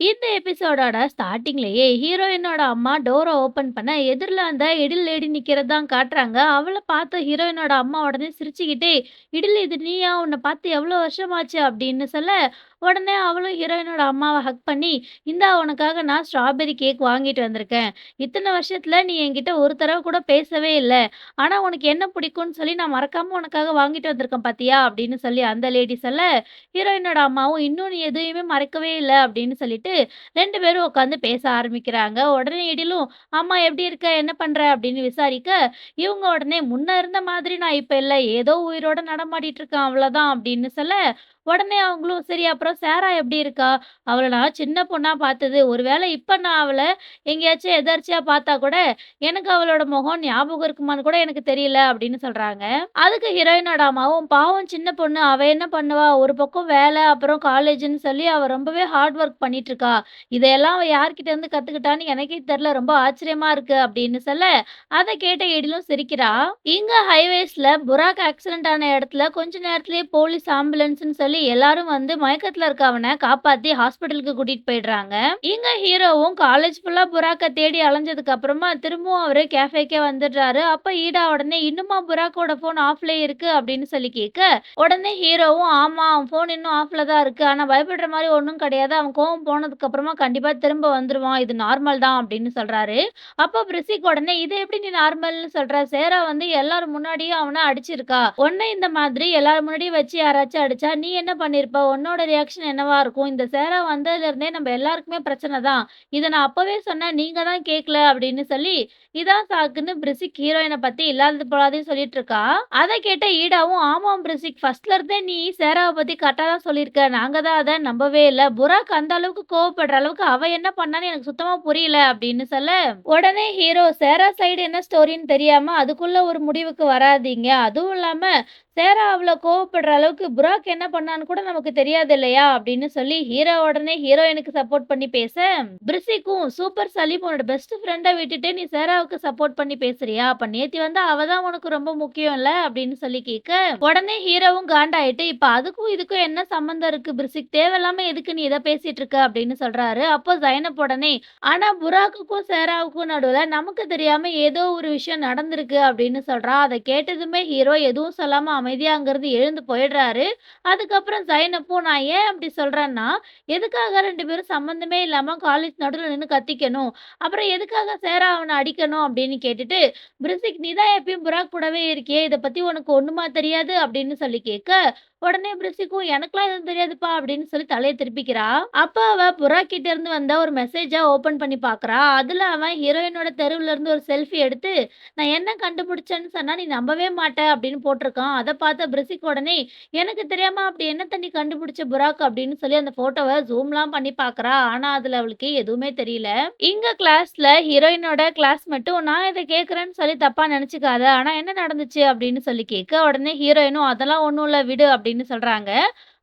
இந்த எபிசோடோட ஸ்டார்டிங்லேயே ஹீரோயினோட அம்மா டோரை ஓப்பன் பண்ண எதிரில் அந்த இடில் லேடி நிற்கிறது தான் காட்டுறாங்க. அவளை பார்த்து ஹீரோயினோட அம்மா உடனே சிரிச்சுக்கிட்டே, "இடில் இது நீயா? உன்னை பார்த்து எவ்வளோ வருஷமாச்சு?" அப்படின்னு சொல்ல, உடனே அவளும் ஹீரோயினோட அம்மாவை ஹக் பண்ணி, "இந்தா உனக்காக நான் ஸ்ட்ராபெர்ரி கேக் வாங்கிட்டு வந்திருக்கேன். இத்தனை வருஷத்துல நீ என்கிட்ட ஒரு தடவை கூட பேசவே இல்லை ஆனா உனக்கு என்ன பிடிக்கும்னு சொல்லி நான் மறக்காம உனக்காக வாங்கிட்டு வந்திருக்கேன் பார்த்தியா?" அப்படின்னு சொல்லி அந்த லேடிஸ் சொல்ல, ஹீரோயினோட அம்மாவும், "இன்னும் நீ எதையுமே மறக்கவே இல்லை அப்படின்னு சொல்லிட்டு ரெண்டு பேரும் உட்காந்து பேச ஆரம்பிக்கிறாங்க. உடனே இடிலும் "அம்மா எப்படி இருக்க? என்ன பண்ற?" அப்படின்னு விசாரிக்க, இவங்க உடனே, "முன்ன இருந்த மாதிரி நான் இப்ப இல்லை ஏதோ உயிரோட நடமாடிட்டு இருக்கேன் அவ்வளோதான்" அப்படின்னு சொல்ல, உடனே அவங்களும், "சரி அப்புறம் சேரா எப்படி இருக்கா? அவளை நான் சின்ன பொண்ணாக பார்த்தது. ஒருவேளை இப்போ நான் அவளை எங்கேயாச்சும் எதர்ச்சியாக பார்த்தா கூட, எனக்கு அவளோட முகம் ஞாபகம் இருக்குமான்னு கூட எனக்கு தெரியல" அப்படின்னு சொல்கிறாங்க அதுக்கு ஹீரோயினோட அம்மாவும், "பாவம் சின்ன பொண்ணு. அவள் என்ன பண்ணுவா? ஒரு பக்கம் வேலை, அப்புறம் காலேஜ்னு சொல்லி அவள் ரொம்பவே ஹார்ட் ஒர்க் பண்ணிட்டு இருக்கா. இதையெல்லாம் அவள் யார்கிட்ட இருந்து எனக்கே தெரியல. ரொம்ப ஆச்சரியமா இருக்கு" அப்படின்னு சொல்ல, அதை கேட்ட இடிலும் சிரிக்கிறா. இங்கே ஹைவேஸில் புராக் ஆக்சிடென்ட் ஆன இடத்துல கொஞ்ச நேரத்துலேயே போலீஸ் ஆம்புலன்ஸ்னு சொல்லி எல்லாரும் வந்து மயக்கத்துல இருக்க அவனை காப்பாத்தி ஹாஸ்பிட்டலுக்கு கூட்டிட்டு போயிடுறாங்க. இங்க ஹீரோவும் காலேஜ் ஃபுல்லா புறாக்க தேடி அலைஞ்சதுக்கு அப்புறமா திரும்பவும் அவரு கேஃபேக்கே வந்துடுறாரு. அப்ப ஈடா உடனே, "இன்னுமா புறாக்கோட ஃபோன் ஆஃப்ல இருக்கு?" அப்படின்னு சொல்லி கேட்க, உடனே ஹீரோவும், "ஆமா அவன் போன் இன்னும் ஆஃப்ல தான் இருக்கு. ஆனா பயப்படுற மாதிரி ஒண்ணும் கிடையாது. அவன் கோவம் போனதுக்கு அப்புறமா கண்டிப்பா திரும்ப வந்துருவான். இது நார்மல் தான்" அப்படின்னு சொல்றாரு. அப்போ பிரிசிக் உடனே, இது எப்படி நீ நார்மல்ன்னு சொல்ற? சேரா வந்து எல்லாரும் முன்னாடியும் அவனை அடிச்சிருக்கா. உன்ன இந்த மாதிரி எல்லாரும் முன்னாடியும் வச்சு யாராச்சும் அடிச்சா நீ என்ன பண்ணியிருப்ப? உன்னோட ரியாக்ஷன் என்னவா இருக்கும்? இந்த சேரா வந்ததுல இருந்தே நம்ம எல்லாருக்குமே பிரச்சனை தான். இத நான் அப்பவே சொன்னேன். நீங்க தான் கேட்கல" அப்படின்னு சொல்லி, இதான் சாக்குன்னு பிரிசிக் ஹீரோயின பத்தி இல்லாதது பொல்லாதையும் சொல்லிட்டு இருக்கா. அத கேட்ட ஈடாவும், "ஆமாம் பிரிசிக். ஃபர்ஸ்ட்ல இருந்தே நீ சேராவை பத்தி கரெக்டாக தான் சொல்லியிருக்க. நாங்க தான் அத நம்பவே இல்ல. புராக் அந்த அளவுக்கு கோவப்படுற அளவுக்கு அவ என்ன பண்ணான்னு எனக்கு சுத்தமா புரியல" அப்படின்னு சொல்ல, உடனே ஹீரோ, "சேரா சைடு என்ன ஸ்டோரின்னு தெரியாம அதுக்குள்ள ஒரு முடிவுக்கு வராதீங்க. அதுவும் இல்லாம சேரா அவ்வளோ கோவப்படுற அளவுக்கு புராக் என்ன பண்ணான்னு கூட நமக்கு தெரியாது இல்லையா?" அப்படின்னு சொல்லி ஹீரோ உடனே ஹீரோயினுக்கு சப்போர்ட் பண்ணி பேச, பிரிசிக்கும், "சூப்பர் சலீம். உன்னோட பெஸ்ட் ஃப்ரெண்டை விட்டுட்டு நீ சேராவுக்கு சப்போர்ட் பண்ணி பேசுறியா? அப்ப நேத்தி வந்து அவ தான் உனக்கு ரொம்ப முக்கியம் இல்ல?" அப்படின்னு சொல்லி கேட்க, உடனே ஹீரோவும் காண்டாயிட்டு, "இப்ப அதுக்கும் இதுக்கும் என்ன சம்மந்தம் இருக்கு பிரிசிக்? தேவையில்லாம எதுக்கு நீ இதை பேசிட்டு இருக்க?" அப்படின்னு சொல்றாரு. அப்போ ஜைனப் உடனே, "ஆனா புராக்குக்கும் சேராவுக்கும் நடுவுல நமக்கு தெரியாம ஏதோ ஒரு விஷயம் நடந்திருக்கு" அப்படின்னு சொல்றா. அதை கேட்டதுமே ஹீரோ எதுவும் சொல்லாம அமைதியா அங்கிருந்து எழுந்து போயிடுறாரு. அதுக்கப்புறம் ஜைனப்பும், "நான் ஏன் அப்படி சொல்றேன்னா, எதுக்காக ரெண்டு பேரும் சம்மந்தமே இல்லாம காலேஜ் நடுவுல நின்னு கத்திக்கணும்? அப்புறம் எதுக்காக சேரா அவனை அடிக்கணும்?" அப்படின்னு கேட்டுட்டு, பிரிசிக், "நீ தான் எப்பயும் புராக் கூடவே இருக்கியே. இதை பத்தி உனக்கு ஒண்ணுமா தெரியாது?" அப்படின்னு சொல்லி கேட்க, உடனே பிரிசிக்கும், எனக்குலாம் எதுவும் தெரியாதுப்பா" அப்படின்னு சொல்லி தலையை திருப்பிக்கிறா. அப்ப அவ புறா கிட்ட இருந்து வந்த ஒரு மெசேஜா ஓப்பன் பண்ணி பார்க்குறா. அதுல அவன் ஹீரோயினோட தெருவுல இருந்து ஒரு செல்ஃபி எடுத்து, "நான் என்ன கண்டுபிடிச்சேன்னு சொன்னா நீ நம்பவே மாட்ட" அப்படின்னு போட்டிருக்கான். அதை பார்த்த பிரிசிக் உடனே, "எனக்கு தெரியாம அப்படி என்ன தண்ணி கண்டுபிடிச்ச புராக்?" அப்படின்னு சொல்லி அந்த போட்டோவை ஜூம்லாம் பண்ணி பார்க்குறா. ஆனா அதுல அவளுக்கு எதுவுமே தெரியல. இங்க கிளாஸ்ல ஹீரோயினோட கிளாஸ்மேட்டும், "நான் இதை கேட்கிறேன்னு சொல்லி தப்பா நினைச்சுக்காத ஆனா என்ன நடந்துச்சு?" அப்படின்னு சொல்லி கேட்க, உடனே ஹீரோயினும், "அதெல்லாம் ஒன்றும் இல்ல விடு" அப்படின்னு சொல்றாங்க.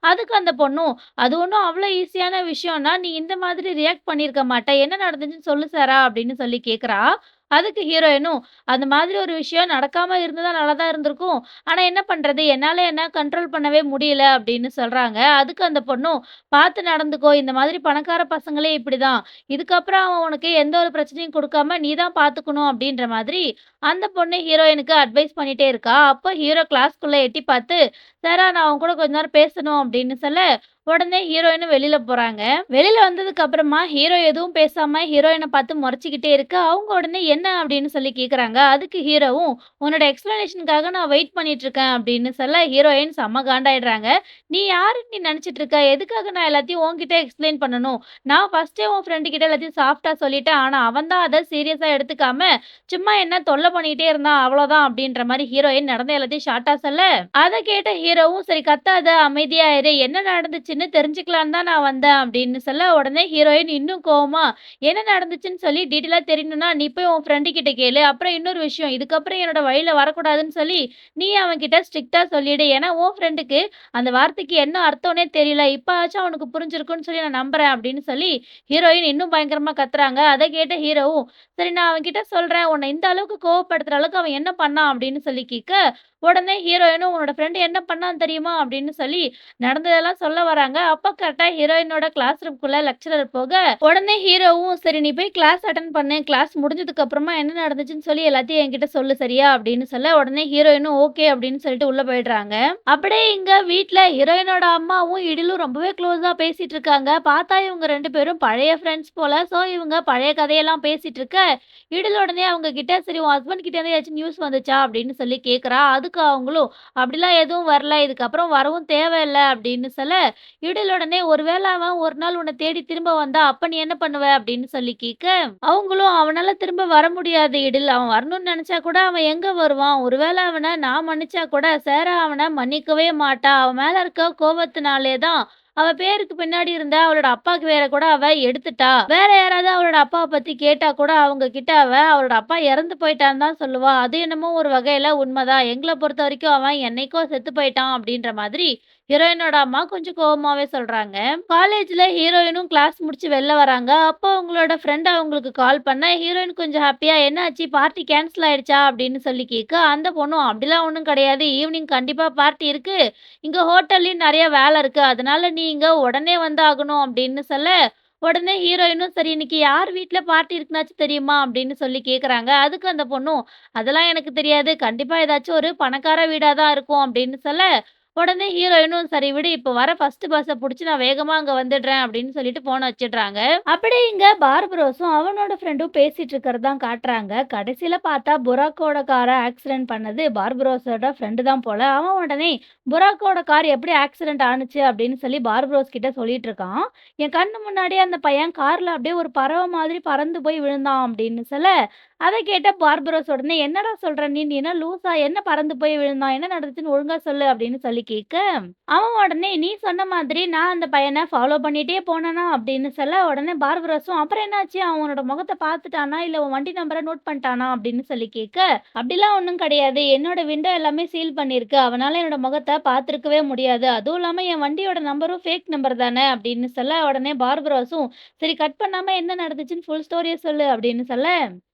அதுக்கு அந்த பொண்ணும், "அது ஒண்ணும் அவ்வளோ ஈஸியான விஷயம்னா நீ இந்த மாதிரி ரியாக்ட் பண்ணியிருக்க மாட்டேன் என்ன நடந்துச்சுன்னு சொல்லு சாரா" அப்படின்னு சொல்லி கேட்கிறா. அதுக்கு ஹீரோயினும், "அந்த மாதிரி ஒரு விஷயம் நடக்காமல் இருந்ததா நல்லா தான் இருந்திருக்கும். ஆனால் என்ன பண்ணுறது என்னால் என்ன கண்ட்ரோல் பண்ணவே முடியல" அப்படின்னு சொல்கிறாங்க அதுக்கு அந்த பொண்ணும், "பார்த்து நடந்துக்கோ. இந்த மாதிரி பணக்கார பசங்களே இப்படி தான் இதுக்கப்புறம் அவன் உனக்கு எந்த ஒரு பிரச்சனையும் கொடுக்காம நீ தான் பார்த்துக்கணும்" அப்படின்ற மாதிரி அந்த பொண்ணு ஹீரோயினுக்கு அட்வைஸ் பண்ணிகிட்டே இருக்கா. அப்போ ஹீரோ கிளாஸ்க்குள்ளே எட்டி பார்த்து, "சாரா நான் அவன் கூட கொஞ்ச நேரம் பேசணும்" அப்படின்னு சொல்ல, உடனே ஹீரோயினும் வெளியில போறாங்க. வெளியில வந்ததுக்கு அப்புறமா ஹீரோ எதுவும் பேசாம ஹீரோயினை பார்த்து முறைச்சிக்கிட்டே இருக்கு அவங்க உடனே, "என்ன?" அப்படின்னு சொல்லி கேட்குறாங்க. அதுக்கு ஹீரோவும், "உன்னோட எக்ஸ்பிளனேஷனுக்காக நான் வெயிட் பண்ணிட்டு இருக்கேன்" அப்படின்னு சொல்ல, ஹீரோயின் செம்ம காண்டாயிடுறாங்க. "நீ யாருன்னு நீ நினைச்சிட்டு இருக்க? எதுக்காக நான் எல்லாத்தையும் உன்கிட்ட எக்ஸ்ப்ளைன் பண்ணணும்? நான் ஃபர்ஸ்ட்டே உன் ஃப்ரெண்டு கிட்ட எல்லாத்தையும் சாஃப்டா சொல்லிட்டேன். ஆனா அவன் தான் அதை சீரியஸா எடுத்துக்காம, சும்மா என்ன தொல்லை பண்ணிட்டே இருந்தான். அவ்வளவுதான் அப்படின்ற மாதிரி ஹீரோயின் நடந்த எல்லாத்தையும் ஷார்ட்டா சொல்ல, அதை கேட்ட ஹீரோவும், "சரி கத்தாத. அமைதியா இரு. என்ன நடந்துச்சுன்னு தெரிஞ்சுக்கலான்னு தான் நான் வந்தேன்" அப்படின்னு சொல்ல, உடனே ஹீரோயின் இன்னும் கோவமா, "என்ன நடந்துச்சுன்னு சொல்லி டீட்டெயிலாக தெரியணும்னா நீ போய் உன் ஃப்ரெண்டு கிட்ட கேளு. அப்புறம் இன்னொரு விஷயம், இதுக்கப்புறம் என்னோட வழியில வரக்கூடாதுன்னு சொல்லி நீ அவன்கிட்ட ஸ்ட்ரிக்ட்டா சொல்லிடு. ஏன்னா உன் ஃப்ரெண்டுக்கு அந்த வார்த்தைக்கு என்ன அர்த்தம்னே தெரியல. இப்போ ஆச்சும் அவனுக்கு புரிஞ்சிருக்குன்னு சொல்லி நான் நம்புறேன்" அப்படின்னு சொல்லி ஹீரோயின் இன்னும் பயங்கரமா கத்துறாங்க. அதை கேட்ட ஹீரோவும், "சரி நான் அவன்கிட்ட சொல்றேன். உன்னை இந்த அளவுக்கு கோவப்படுத்துற அளவுக்கு அவன் என்ன பண்ணான்?" அப்படின்னு சொல்லி கேட்க, உடனே ஹீரோயினும் "உன்னோட ஃப்ரெண்டு என்ன பண்ணான்னு தெரியுமா?" அப்படின்னு சொல்லி நடந்ததெல்லாம் சொல்ல வராங்க. அப்போ கரெக்டாக ஹீரோயினோட கிளாஸ் ரூம்குள்ள லெக்சரர் போக, உடனே ஹீரோவும் "சரி நீ போய் கிளாஸ் அட்டன் பண்ணு. கிளாஸ் முடிஞ்சதுக்கு அப்புறமா என்ன நடந்துச்சுன்னு சொல்லி எல்லாத்தையும் என்கிட்ட சொல்லு சரியா?" அப்படின்னு சொல்ல, உடனே ஹீரோயினும் ஓகே அப்படின்னு சொல்லிட்டு உள்ள போயிடுறாங்க. அப்படியே இங்க வீட்டில் ஹீரோயினோட அம்மாவும் இடிலும் ரொம்பவே க்ளோஸா பேசிட்டு இருக்காங்க. பார்த்தா இவங்க ரெண்டு பேரும் பழைய ஃப்ரெண்ட்ஸ் போல. ஸோ இவங்க பழைய கதையெல்லாம் பேசிட்டு இருக்க, இடில் உடனே அவங்க கிட்ட "சரி உன் ஹஸ்பண்ட் கிட்ட இருந்து ஏதாச்சும் நியூஸ் வந்துச்சா?" அப்படின்னு சொல்லி கேட்குறா அது அதுக்கு அவங்களும் "அப்படிலாம் எதுவும் வரல. இதுக்கப்புறம் வரவும் தேவையில்ல" அப்படின்னு சொல்ல, இடில் உடனே ஒருவேளை அவன் ஒரு நாள் உன்னை தேடி திரும்ப வந்தா, அப்ப நீ என்ன பண்ணுவ?" அப்படின்னு சொல்லி கேட்க, அவங்களும் "அவனால திரும்ப வர முடியாது இடில். அவன் வரணும்னு நினைச்சா கூட அவன் எங்க வருவான்? ஒருவேளை அவனை நான் மன்னிச்சா கூட சேர அவனை மன்னிக்கவே மாட்டா. அவன் மேல இருக்க கோபத்தினாலே தான் அவ பேருக்கு பின்னாடி இருந்த அவளோட அப்பாக்கு வேற கூட அவ எடுத்துட்டா. வேற யாராவது அவளோட அப்பாவை பத்தி கேட்டா கூட அவங்க கிட்ட அவ அவளோட அப்பா இறந்து போயிட்டான்னு தான் சொல்லுவா. அது என்னமோ ஒரு வகையில எங்களை பொறுத்த வரைக்கும் அவன் என்னைக்கோ செத்து போயிட்டான்" அப்படின்ற மாதிரி ஹீரோயினோட அம்மா கொஞ்சம் கோபமாவே சொல்றாங்க. காலேஜ்ல ஹீரோயினும் கிளாஸ் முடிச்சு வெளில வராங்க. அப்போ அவங்களோட ஃப்ரெண்ட் அவங்களுக்கு கால் பண்ண, ஹீரோயின் கொஞ்சம் ஹேப்பியா "என்னாச்சு பார்ட்டி கேன்சல் ஆயிடுச்சா?" அப்படின்னு சொல்லி கேட்க, அந்த பொண்ணும் "அப்படிலாம் ஒண்ணும் கிடையாது. ஈவினிங் கண்டிப்பா பார்ட்டி இருக்கு. இங்க ஹோட்டல்லயும் நிறைய வேலை இருக்கு. அதனால நீங்க உடனே வந்தாகணும்" அப்படின்னு சொல்ல, உடனே ஹீரோயினும் "சரி இன்னைக்கு யார் வீட்டில் பார்ட்டி இருக்குனாச்சும் தெரியுமா?" அப்படின்னு சொல்லி கேட்குறாங்க அதுக்கு அந்த பொண்ணும் "அதெல்லாம் எனக்கு தெரியாது. கண்டிப்பாக ஏதாச்சும் ஒரு பணக்கார வீடாக தான் இருக்கும்" அப்படின்னு சொல்ல, உடனே ஹீரோயினும் "சரி விடு. இப்ப வர ஃபர்ஸ்ட் பஸ்ஸை புடிச்சு நான் வேகமா அங்க வந்துடுறேன்" அப்படின்னு சொல்லிட்டு போன வச்சிடுறாங்க அப்படி இங்க பார்பரோஸும் அவனோட ஃப்ரெண்டும் பேசிட்டு இருக்கிறது தான் காட்டுறாங்க. கடைசியில் பார்த்தா புராக்கோட கார ஆக்சிடென்ட் பண்ணது பார்பரோஸோட ஃப்ரெண்டு தான் போல. அவன் உடனே புராக்கோட கார் எப்படி ஆக்சிடென்ட் ஆனுச்சு அப்படின்னு சொல்லி பார்பரோஸ் கிட்ட சொல்லிட்டு இருக்கான். "என் கண்ணு முன்னாடியே அந்த பையன் கார்ல அப்படியே ஒரு பறவை மாதிரி பறந்து போய் விழுந்தான்" அப்படின்னு சொல்ல, அதை கேட்ட பார்பரோஸ் உடனே "என்னடா சொல்ற நீ? என்ன லூசா? என்ன பறந்து போய் விழுந்தான்? என்ன நடந்துச்சுன்னு ஒழுங்கா சொல்லு" அப்படின்னு சொல்லி கேட்க, அவன் உடனே "நீ சொன்ன மாதிரி நான் அந்த பையனை ஃபாலோ பண்ணிட்டே போனேனா" அப்படின்னு சொல்ல, உடனே பார்பரோஸும் "அப்புறம் என்னாச்சு? அவனோட முகத்தை பார்த்துட்டானா? இல்ல உன் வண்டி நம்பரை நோட் பண்ணிட்டானா?" அப்படின்னு சொல்லி கேட்க, "அப்படிலாம் ஒன்றும் கிடையாது. என்னோட விண்டோ எல்லாமே சீல் பண்ணியிருக்கு. அவனால என்னோட முகத்தை பார்த்துருக்கவே முடியாது. அதுவும் இல்லாம என் வண்டியோட நம்பரும் ஃபேக் நம்பர் தானே" அப்படின்னு சொல்ல, உடனே பார்பரோஸும் "சரி கட் பண்ணாம என்ன நடந்துச்சுன்னு ஃபுல் ஸ்டோரிய சொல்லு" அப்படின்னு சொல்ல,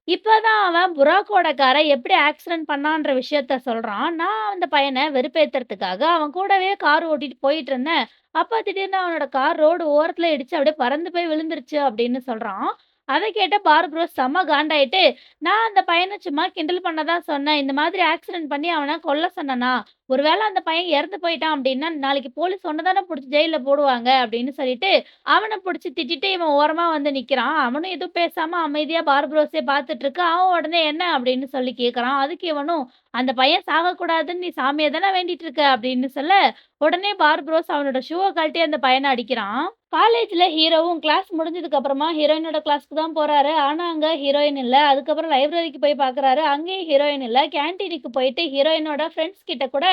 இப்பதான் அவன் புராக்கோட கார எப்படி ஆக்சிடென்ட் பண்ணான்ற விஷயத்த சொல்றான். "நான் அந்த பையனை வெறுப்பேத்துறதுக்காக அவன் கூடவே கார் ஓட்டிட்டு போயிட்டு இருந்தேன். அப்போ திடீர்னு அவனோட கார் ரோடு ஓரத்துல இடிச்சு அப்படியே பறந்து போய் விழுந்துருச்சு" அப்படின்னு சொல்றான். அதை கேட்ட பார்ப்ரோ செம்ம காண்டாயிட்டு, "நான் அந்த பையனை சும்மா கிண்டல் பண்ண தான் சொன்னேன். இந்த மாதிரி ஆக்சிடென்ட் பண்ணி அவனை கொல்ல சொன்னனா? ஒருவேளை அந்த பையன் இறந்து போயிட்டான் அப்படின்னா, நாளைக்கு போலீஸ் ஒன்னதானே பிடிச்சி ஜெயிலில் போடுவாங்க" அப்படின்னு சொல்லிட்டு, அவனை பிடிச்சி திட்டிட்டு இவன் ஓரமா வந்து நிக்கிறான். அவனும் எதுவும் பேசாம அமைதியா பார்பரோஸே பார்த்துட்டு இருக்கு அவன் உடனே "என்ன?" அப்படின்னு சொல்லி கேட்கறான். அதுக்கு இவனும் "அந்த பையன் சாகக்கூடாதுன்னு நீ சாமியை தானே வேண்டிட்டு இருக்க" அப்படின்னு சொல்ல, உடனே பார்பரோஸ் அவனோட ஷூவை கழட்டி அந்த பையனை அடிக்கிறான். காலேஜில் ஹீரோவும் கிளாஸ் முடிஞ்சதுக்கு அப்புறமா ஹீரோயினோட கிளாஸ்க்கு தான் போகிறாரு ஆனால் அங்கே ஹீரோயின் இல்லை. அதுக்கப்புறம் லைப்ரரிக்கு போய் பார்க்குறாரு. அங்கேயும் ஹீரோயின் இல்லை. கேன்டீனுக்கு போயிட்டு ஹீரோயினோட ஃப்ரெண்ட்ஸ் கிட்ட கூட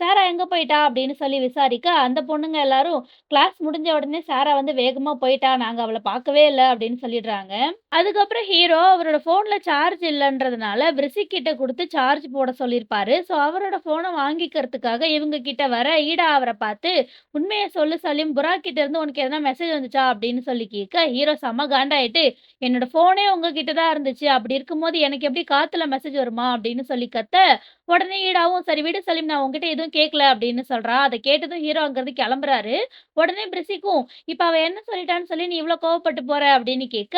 "சாரா எங்க போயிட்டா?" அப்படின்னு சொல்லி விசாரிக்க, அந்த பொண்ணுங்க எல்லாரும் "கிளாஸ் முடிஞ்ச உடனே சாரா வந்து வேகமா போயிட்டா. நாங்க அவளை பார்க்கவே இல்லை அப்படின்னு சொல்லிடுறாங்க. அதுக்கப்புறம் ஹீரோ அவரோட ஃபோனில் சார்ஜ் இல்லைன்றதுனால பிரிசிக் கிட்ட சார்ஜ் போட சொல்லியிருப்பாரு. ஸோ அவரோட ஃபோனை வாங்கிக்கிறதுக்காக இவங்க கிட்ட வர, ஈடா அவரை பார்த்து உண்மையை சொல்லு சலீம். புரா கிட்ட இருந்து உனக்கு எதனா மெசேஜ் வந்துச்சா?" அப்படின்னு சொல்லி கேட்க, ஹீரோ செம்ம காண்டாயிட்டு "என்னோட ஃபோனே உங்ககிட்ட தான் இருந்துச்சு. அப்படி இருக்கும்போது எனக்கு எப்படி காத்துல மெசேஜ் வருமா?" அப்படின்னு சொல்லி கத்த, உடனே ஈடாவும் "சரி விடு சலீம். நான் உங்ககிட்ட எதுவும் கேட்கல" அப்படின்னு சொல்றா. அதை கேட்டதும் ஹீரோ அங்கிருந்து கிளம்புறாரு. உடனே பிரிசிக்கும் "இப்ப அவ என்ன சொல்லிட்டான்னு சொல்லி நீ இவ்வளவு கோவப்பட்டு போற?" அப்படின்னு கேட்க,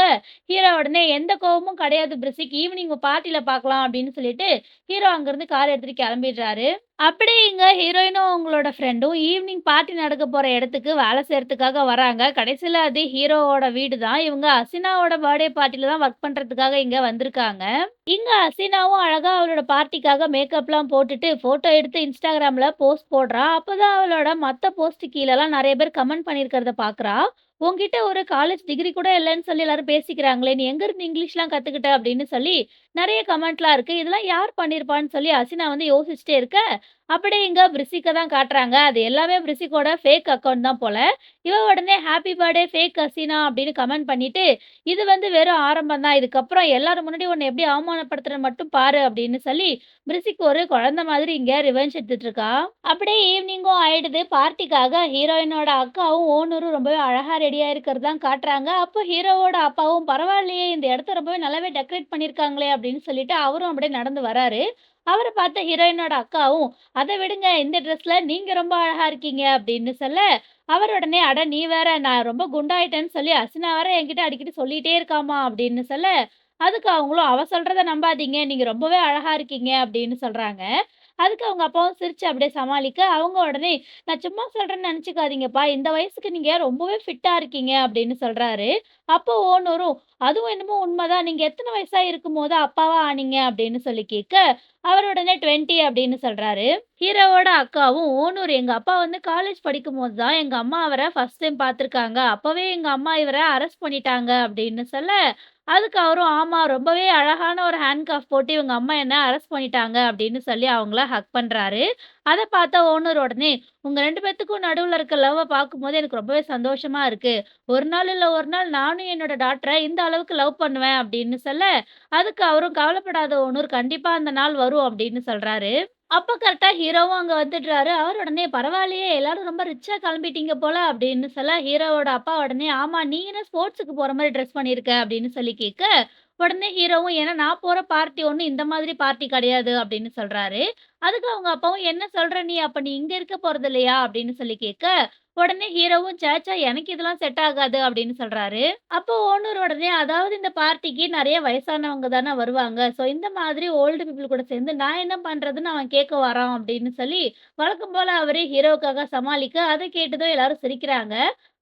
ஹீரோ உடனே "எந்த கோவமும் கிடையாது பிரிசிக்கு ஈவினிங் பார்ட்டியில பார்க்கலாம்" அப்படின்னு சொல்லிட்டு, ஹீரோ அங்கிருந்து கார் எடுத்துட்டு கிளம்பிடுறாரு. அப்படி இங்க ஹீரோயினும் அவங்களோட ஃப்ரெண்டும் ஈவினிங் பார்ட்டி நடக்க போற இடத்துக்கு வேலை செய்கிறதுக்காக வராங்க. கடைசியில் அது ஹீரோவோட வீடு தான். இவங்க அசினாவோட பர்த்டே பார்ட்டில தான் ஒர்க் பண்றதுக்காக இங்க வந்திருக்காங்க. இங்க அசினாவும் அழகா அவளோட பார்ட்டிக்காக மேக்கப்லாம் போட்டுட்டு ஃபோட்டோ எடுத்து இன்ஸ்டாகிராமில் போஸ்ட் போடுறா. அப்பதான் அவளோட மத்த போஸ்ட் கீழேலாம் நிறைய பேர் கமெண்ட் பண்ணியிருக்கிறத பார்க்குறா. "உன்கிட்ட ஒரு காலேஜ் டிகிரி கூட இல்லைன்னு சொல்லி எல்லாரும் பேசிக்கிறாங்களே! நீ எங்கருந்து இங்கிலீஷ்லாம் கத்துக்கிட்ட?" அப்படின்னு சொல்லி நிறைய கமெண்ட்லாம் இருக்கு. இதெல்லாம் யார் பண்ணியிருப்பான்னு சொல்லி அசினா வந்து யோசிச்சுட்டே இருக்க, அப்படியே இங்கே பிரிசிக்க தான் காட்டுறாங்க. அது எல்லாமே பிரிசிக்கோட ஃபேக் அக்கவுண்ட் தான் போல. இவ உடனே ஹாப்பி பர்த்டே ஃபேக் அசினா" அப்படின்னு கமெண்ட் பண்ணிட்டு, "இது வந்து வெறும் ஆரம்பம் தான். இதுக்கப்புறம் எல்லாரும் முன்னாடி உன்னை எப்படி அவமானப்படுத்துற மட்டும் பாரு" அப்படின்னு சொல்லி பிரிசிக்கு ஒரு குழந்தை மாதிரி இங்க ரிவெஞ்ச் எடுத்துட்டு இருக்கா. அப்படியே ஈவினிங்கும் ஆயிடுது. பார்ட்டிக்காக ஹீரோயினோட அக்காவும், ஓனரும் ரொம்பவே அழகா ரெடியா இருக்கிறது தான் காட்டுறாங்க. அப்போ ஹீரோவோட அப்பாவும் "பரவாயில்லையே! இந்த இடத்த ரொம்பவே நல்லாவே டெக்கரேட் பண்ணியிருக்காங்களே" அப்படின்னு சொல்லிட்டு அவரும் அப்படியே நடந்து வராரு. அவரை பார்த்த ஹீரோயினோட அக்காவும், அதை விடுங்க. இந்த ட்ரெஸ்ல நீங்க ரொம்ப அழகா இருக்கீங்க" அப்படின்னு சொல்ல, அவர் உடனே, "அட நீ வேற நான் ரொம்ப குண்டாயிட்டேன்னு சொல்லி அசினா வேற என்கிட்ட அடிக்கடி சொல்லிட்டே இருக்காம்மா" அப்படின்னு சொல்ல, அதுக்கு அவங்களும், "அவ சொல்றத நம்பாதீங்க. நீங்க ரொம்பவே அழகா இருக்கீங்க" அப்படின்னு சொல்றாங்க. அதுக்கு அவங்க அப்பாவும் சிரிச்சு அப்படியே சமாளிக்க, அவங்க உடனே, "நான் சும்மா சொல்றேன்னு நினச்சிக்காதீங்கப்பா இந்த வயசுக்கு நீங்க ரொம்பவே ஃபிட்டா இருக்கீங்க" அப்படின்னு சொல்றாரு. அப்போ ஓனரும், "அதுவும் என்னமோ உண்மைதான் நீங்க எத்தனை வயசா இருக்கும்போது அப்பாவா ஆனீங்க?" அப்படின்னு சொல்லி கேட்க, அவர் உடனே 20 அப்படின்னு சொல்றாரு. ஹீரோவோட அக்காவும், "ஓனூர் எங்க அப்பா வந்து காலேஜ் படிக்கும்போது தான் எங்க அம்மா அவரை ஃபர்ஸ்ட் டைம் பார்த்துருக்காங்க. அப்பவே எங்க அம்மா இவரை அரெஸ்ட் பண்ணிட்டாங்க" அப்படின்னு சொல்ல, அதுக்கு அவரும், ஆமாம் ரொம்பவே அழகான ஒரு ஹேண்ட்கஃப் போட்டு இவங்க அம்மா என்ன அரெஸ்ட் பண்ணிட்டாங்க" அப்படின்னு சொல்லி அவங்கள ஹக் பண்ணுறாரு அதை பார்த்தா ஓனர் உடனே, உங்கள் ரெண்டு பேர்த்துக்கும் நடுவில் இருக்க லவ்வை பார்க்கும்போது எனக்கு ரொம்பவே சந்தோஷமாக இருக்குது ஒரு நாள் இல்லை ஒரு நாள் நானும் என்னோட டாக்டரை இந்த அளவுக்கு லவ் பண்ணுவேன்" அப்படின்னு சொல்ல, அதுக்கு அவரும், "கவலைப்படாத ஓனர் கண்டிப்பாக அந்த நாள் வரும்" அப்படின்னு சொல்கிறாரு அப்போ கரெக்டாக ஹீரோவும் அங்கே வந்துடுறாரு. அவர் உடனே, "பரவாயில்லையே! எல்லாரும் ரொம்ப ரிச்சாக கிளம்பிட்டீங்க போல" அப்படின்னு சொல்ல, ஹீரோவோட அப்பா உடனே, ஆமாம் நீ என்ன ஸ்போர்ட்ஸ்க்கு போகிற மாதிரி ட்ரெஸ் பண்ணியிருக்க" அப்படின்னு சொல்லி கேட்க, உடனே ஹீரோவும், "ஏன்னா நான் போற பார்ட்டி ஒன்றும் இந்த மாதிரி பார்ட்டி கிடையாது" அப்படின்னு சொல்றாரு. அதுக்கு அவங்க அப்பாவும், "என்ன சொல்ற நீ? அப்ப நீ இங்க இருக்க போறது இல்லையா?" அப்படின்னு சொல்லி கேட்க, உடனே ஹீரோவும், சேச்சா எனக்கு இதெல்லாம் செட் ஆகாது" அப்படின்னு சொல்றாரு. அப்போ ஓனர் உடனே, "அதாவது இந்த பார்ட்டிக்கு நிறைய வயசானவங்க தானே வருவாங்க. ஸோ இந்த மாதிரி ஓல்டு பீப்புள் கூட சேர்ந்து நான் என்ன பண்றதுன்னு அவன் கேட்க வரான்" அப்படின்னு சொல்லி, வழக்கம் போல அவரே ஹீரோவுக்காக சமாளிக்க, அதை கேட்டதும் எல்லாரும் சிரிக்கிறாங்க.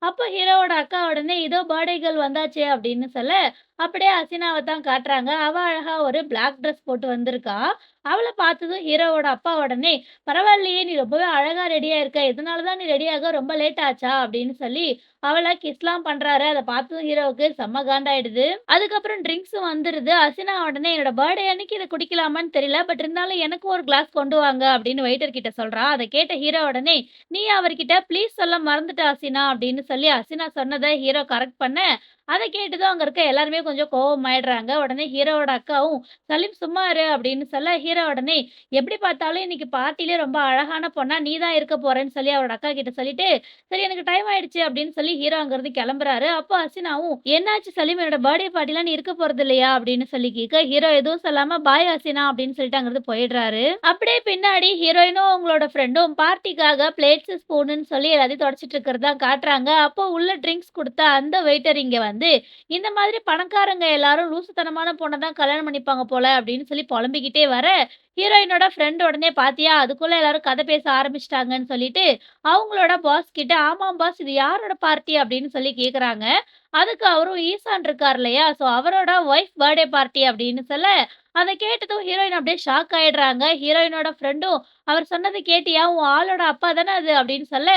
அப்போ ஹீரோவோட அக்கா உடனே, "இதோ பர்த்டே கேர்ள் வந்தாச்சே" அப்படின்னு சொல்ல, அப்படியே அசினாவை தான் காட்டுறாங்க. அவ அழகா ஒரு பிளாக் ட்ரெஸ் போட்டு வந்திருக்கா. அவளை பார்த்ததும் ஹீரோவோட அப்பா உடனே, "பரவாயில்லையே! நீ ரொம்பவே அழகா ரெடியா இருக்க. இதனால தான் நீ ரெடியாக ரொம்ப லேட் ஆச்சா?" அப்படின்னு சொல்லி அவளை கிஸ்லாம் பண்றாரு. அதை பார்த்ததும் ஹீரோவுக்கு செம்ம காண்டாயிடுது. அதுக்கப்புறம் ட்ரிங்க்ஸும் வந்துருது. அசினா உடனே, "என்னோட பர்த்டே அன்னைக்கு இதை குடிக்கலாமான்னு தெரியல. பட் இருந்தாலும் எனக்கும் ஒரு கிளாஸ் கொண்டு வாங்க" அப்படின்னு வெயிட்டர் கிட்ட சொல்றா. அதை கேட்ட ஹீரோ உடனே, "நீ அவர்கிட்ட ப்ளீஸ் சொல்ல மறந்துட்ட அசினா அப்படின்னு சொல்லி அசினா சொன்னதை ஹீரோ கரெக்ட் பண்ண, அதை கேட்டுதான் அங்க இருக்க எல்லாருமே கொஞ்சம் கோவமாயிடுறாங்க. உடனே ஹீரோவோட அக்காவும், "சலீம் சும்மா இரு" அப்படின்னு சொல்ல, ஹீரோ உடனே, "எப்படி பார்த்தாலும் இன்னைக்கு பார்ட்டிலே ரொம்ப அழகான பொண்ணா நீ தான் இருக்க போறேன்னு சொல்லி அவரோட அக்கா கிட்ட சொல்லிட்டு, "சரி எனக்கு டைம் ஆயிடுச்சு" அப்படின்னு சொல்லி ஹீரோ அங்கிருந்து கிளம்புறாரு. அப்போ ஹசீனாவும், "என்னாச்சு சலீம் என்னோட பர்த்டே பார்ட்டிலாம் நீ இருக்க போறது இல்லையா?" அப்படின்னு சொல்லி கேட்க, ஹீரோ எதுவும் சொல்லாம, "பாய் ஹசீனா" அப்படின்னு சொல்லிட்டு அங்கிருந்து போயிடுறாரு. அப்படியே பின்னாடி ஹீரோயினும் அவங்களோட ஃப்ரெண்டும் பார்ட்டிக்காக பிளேட்ஸ், ஸ்பூனுன்னு சொல்லி எல்லாத்தையும் தொடச்சிட்டு இருக்கிறதா காட்டுறாங்க. அப்போ உள்ள ட்ரிங்க்ஸ் கொடுத்தா அந்த வெயிட்டர் இங்க வந்து, வந்து "இந்த மாதிரி பணக்காரங்க எல்லாரும் லூசுத்தனமான பொண்ணை தான் கல்யாணம் பண்ணிப்பாங்க போல" அப்படின்னு சொல்லி புலம்பிக்கிட்டே வர, ஹீரோயினோட ஃப்ரெண்ட் உடனே, "பாத்தியா அதுக்குள்ள எல்லாரும் கதை பேச ஆரம்பிச்சிட்டாங்கன்னு சொல்லிட்டு, அவங்களோட பாஸ் கிட்ட, "ஆமாம் பாஸ் இது யாரோட பார்ட்டி?" அப்படின்னு சொல்லி கேட்குறாங்க. அதுக்கு அவரும், "ஈசான் இருக்கார் இல்லையா? ஸோ அவரோட ஒய்ஃப் பர்த்டே பார்ட்டி" அப்படின்னு சொல்ல, அதை கேட்டதும் ஹீரோயின் அப்படியே ஷாக் ஆயிடுறாங்க. ஹீரோயினோட ஃப்ரெண்டும், "அவர் சொன்னது கேட்டியா? உன் ஆளோட அப்பா தானே அது" அப்படின்னு சொல்ல,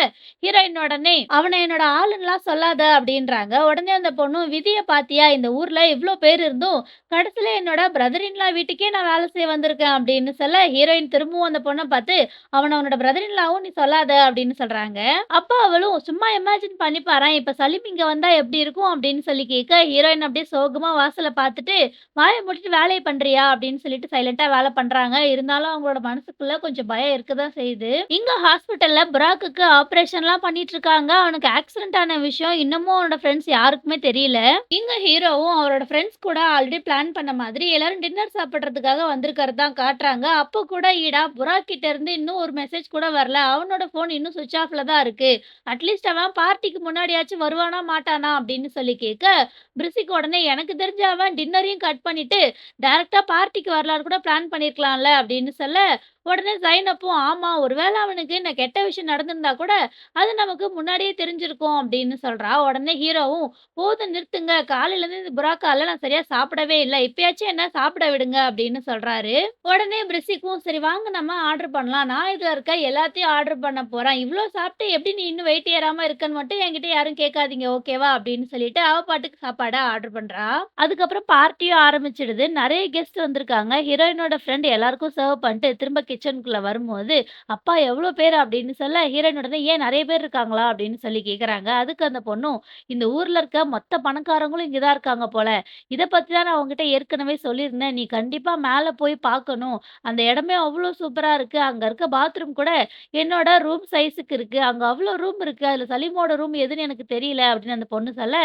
ஹீரோயின் உடனே, அவனை என்னோட ஆளுன்னெலாம் சொல்லாத" அப்படின்றாங்க. உடனே அந்த பொண்ணும், விதியை பாத்தியா? இந்த ஊர்ல இவ்வளோ பேர் இருந்தும், கடைசியில என்னோட பிரதரின்லா வீட்டுக்கே நான் வேலை செய்ய வந்திருக்கேன்" அப்படின்னு சொல்ல, ஹீரோயின் திரும்பவும் அந்த பொண்ணை பார்த்து, அவனை அவனோட பிரதரின்லாவும் நீ சொல்லாத" அப்படின்னு சொல்றாங்க. அப்பா அவளும், "சும்மா இமேஜின் பண்ணி பாறான் இப்ப சலீம் இங்க வந்தா எப்படி இருக்கும்?" அப்படின்னு சொல்லி கேட்க, ஹீரோயின் அப்படியே சோகமா வாசலை பார்த்துட்டு, வாயை முடிச்சுட்டு வேலையை பண்றியா?" அப்படின்னு சொல்லிட்டு சைலண்டா வேலை பண்றாங்க. இருந்தாலும் அவங்களோட மனசுக்குள்ள கொஞ்சம் பயம் இருக்க தான் செய்யுது. இங்க ஹாஸ்பிட்டல்ல புராக்குக்கு எல்லாம் பண்ணிட்டு இருக்காங்க. அவனுக்கு ஆக்சிடென்ட் ஆன விஷயம் இன்னமும் அவனோட ஃப்ரெண்ட்ஸ் யாருக்குமே தெரியல. இங்க ஹீரோவும் அவரோட ஃப்ரெண்ட்ஸ் கூட ஆல்ரெடி பிளான் பண்ண மாதிரி எல்லாரும் டின்னர் சாப்பிடுறதுக்காக வந்திருக்கிறது தான் காட்டுறாங்க. அப்போ கூட ஈடா புராக் கிட்ட இருந்து இன்னும் ஒரு மெசேஜ் கூட வரல. அவனோட ஃபோன் இன்னும் சுவிச் ஆஃப்ல தான் இருக்கு. அட்லீஸ்ட் அவன் பார்ட்டிக்கு முன்னாடியாச்சும் வருவானா மாட்டானா அப்படின்னு சொல்லி கேட்க, பிரிசிக்கு உடனே, "எனக்கு தெரிஞ்ச அவன் டின்னரையும் கட் பண்ணிட்டு, டைரக்ட்டா பார்ட்டிக்கு வரலாறு கூட பிளான் பண்ணியிருக்கலாம்ல" அப்படின்னு சொல்ல, உடனே ஜைனப்பும், "ஆமா ஒருவேளை அவனுக்கு இந்த கெட்ட விஷயம் நடந்திருந்தா கூட, அது நமக்கு முன்னாடியே தெரிஞ்சிருக்கும்" அப்படின்னு சொல்றா. உடனே ஹீரோவும், "போதும் நிறுத்துங்க. காலையிலேருந்து இந்த புறாக்கால நான் சரியா சாப்பிடவே இல்லை இப்பயாச்சும் என்ன சாப்பிட விடுங்க" அப்படின்னு சொல்றாரு. உடனே பிரிசிக்கும், "சரி வாங்க நம்ம ஆர்டர் பண்ணலாம். நான் இதுல இருக்க எல்லாத்தையும் ஆர்டர் பண்ண போறேன். இவ்வளோ சாப்பிட்டு எப்படி நீ இன்னும் வெயிட் ஏறாம இருக்கன்னு மட்டும் என்கிட்ட யாரும் கேட்காதீங்க ஓகேவா?" அப்படின்னு சொல்லிட்டு அவ பாட்டுக்கு சாப்பாட ஆர்டர் பண்றா. அதுக்கப்புறம் பார்ட்டியும் ஆரம்பிச்சிடுது. நிறைய கெஸ்ட் வந்திருக்காங்க. ஹீரோயினோட ஃப்ரெண்ட் எல்லாருக்கும் சர்வ் பண்ணிட்டு திரும்ப கிச்சனுக்குள்ள வரும்போது, "அப்பா எவ்வளோ பேர் அப்படின்னு சொல்ல, ஹீரோயின் உடனே "ஏன் நிறைய பேர் இருக்காங்களா?" அப்படின்னு சொல்லி கேட்குறாங்க அதுக்கு அந்த பொண்ணும், "இந்த ஊரில் இருக்க மொத்த பணக்காரங்களும் இங்கே தான் இருக்காங்க போல. இதை பற்றி தான் நான் அவங்ககிட்ட ஏற்கனவே சொல்லியிருந்தேன். நீ கண்டிப்பாக மேலே போய் பார்க்கணும். அந்த இடமே அவ்வளோ சூப்பராக இருக்குது அங்கே இருக்க பாத்ரூம் கூட என்னோட ரூம் சைஸுக்கு இருக்குது அங்கே அவ்வளோ ரூம் இருக்குது அதில் சலீமோட ரூம் எதுன்னு எனக்கு தெரியல." அப்படின்னு அந்த பொண்ணு சொல்ல,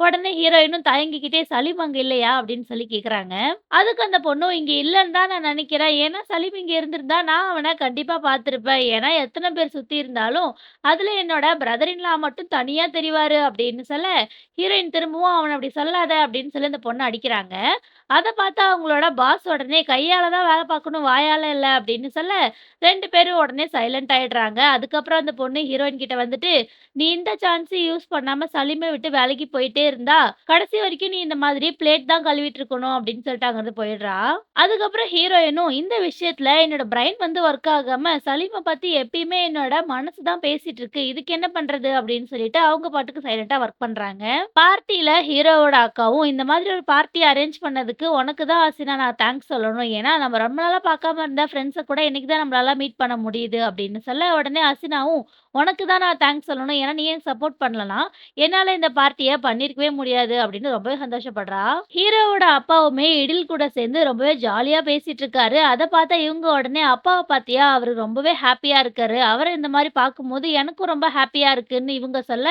உடனே ஹீரோயினும் தயங்கிக்கிட்டே, "சலீம் அங்கே இல்லையா?" அப்படின்னு சொல்லி கேட்குறாங்க அதுக்கு அந்த பொண்ணும், இங்கே இல்லைன்னு தான் நான் நினைக்கிறேன் ஏன்னா சலீம் இங்கே இருந்திருந்தா நான் அவனை கண்டிப்பா பார்த்திருப்பேன். ஏன்னா எத்தனை பேர் சுத்தி இருந்தாலும், அதுல என்னோட பிரதர் மட்டும் தனியா தெரிவாரு." அப்படின்னு சொல்ல, ஹீரோயின் திரும்பவும், அவனை அப்படி சொல்லாத." அப்படின்னு சொல்லி அந்த பொண்ணு அடிக்கிறாங்க. அத பார்த்தா அவங்களோட பாஸ் உடனே, "கையால தான் வேலை பார்க்கணும், வாயால இல்ல." அப்படின்னு சொல்ல, ரெண்டு பேரும் உடனே சைலண்ட் ஆயிடுறாங்க. அதுக்கப்புறம் அந்த பொண்ணு ஹீரோயின் கிட்ட வந்துட்டு, "நீ இந்த சான்ஸ யூஸ் பண்ணாம சலிமை விட்டு வேலைக்கு போயிட்டே இருந்தா, கடைசி வரைக்கும் நீ இந்த மாதிரி பிளேட் தான் கழுவிட்டு இருக்கணும்." அப்படின்னு சொல்லிட்டு அங்கிருந்து போயிடுறா. அதுக்கப்புறம் ஹீரோயினும், "இந்த விஷயத்துல என்னோட பிரைன் வந்து ஒர்க் ஆகாம, சலீமை பத்தி எப்பயுமே என்னோட மனசு தான் பேசிட்டு இருக்கு. இதுக்கு என்ன பண்றது?" அப்படின்னு சொல்லிட்டு அவங்க பாட்டுக்கு சைலன்ட்டா ஒர்க் பண்றாங்க. பார்ட்டில ஹீரோவோட அக்காவும், "இந்த மாதிரி ஒரு பார்ட்டி அரேஞ்ச் பண்ணதுக்கு உனக்கு தான் ஆசினா நான் தேங்க்ஸ் சொல்லணும். ஏன்னா நம்ம ரொம்ப நாளா பார்க்காம இருந்த ஃப்ரெண்ட்ஸை கூட இன்னைக்கு தான் நம்மளால மீட் பண்ண முடியுது." அப்படின்னு சொல்ல, உடனே அசினாவும் "உனக்கு தான் நான் தேங்க்ஸ் சொல்லணும். ஏன்னா நீ எனக்கு சப்போர்ட் பண்ணலனா, என்னால இந்த பார்ட்டியை பண்ணியிருக்கவே முடியாது." அப்படின்னு ரொம்பவே சந்தோஷப்படுறா. ஹீரோவோட அப்பாவுமே இடில் கூட சேர்ந்து ரொம்பவே ஜாலியா பேசிட்டு இருக்காரு. அதை பார்த்தா இவங்க உடனே, அப்பாவை பார்த்தியா? அவரு ரொம்பவே ஹாப்பியாக இருக்காரு. அவரை இந்த மாதிரி பார்க்கும்போது எனக்கும் ரொம்ப ஹாப்பியாக இருக்குன்னு." இவங்க சொல்ல,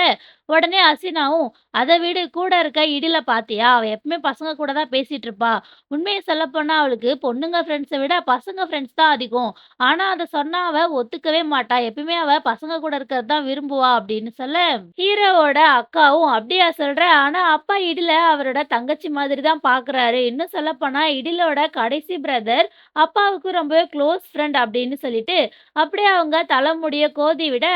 உடனே அசினாவும் அதை விடு. கூட இருக்க இடில பார்த்தியா? அவ எப்பவுமே பசங்க கூட தான் பேசிட்டு இருப்பா. உண்மையை சொல்ல போனா அவளுக்கு பொண்ணுங்க ஃப்ரெண்ட்ஸை விட பசங்க ஃப்ரெண்ட்ஸ் தான் அதிகம். ஆனா அதை சொன்னா அவ ஒத்துக்கவே மாட்டா. எப்பயுமே அவ பசங்க கூட இருக்கிறது தான் விரும்புவா." அப்படின்னு சொல்ல, ஹீரோவோட அக்காவும், "அப்படியா சொல்ற? ஆனா அப்பா இடில அவரோட தங்கச்சி மாதிரி தான் பார்க்குறாரு. இன்னும் சொல்லப்போனா இடிலோட கடைசி பிரதர் அப்பாவுக்கு ரொம்பவே க்ளோஸ் ஃப்ரெண்ட்." அப்படின்னு சொல்லிட்டு, அப்படியே அவங்க தலைமுடிய கோதி விட,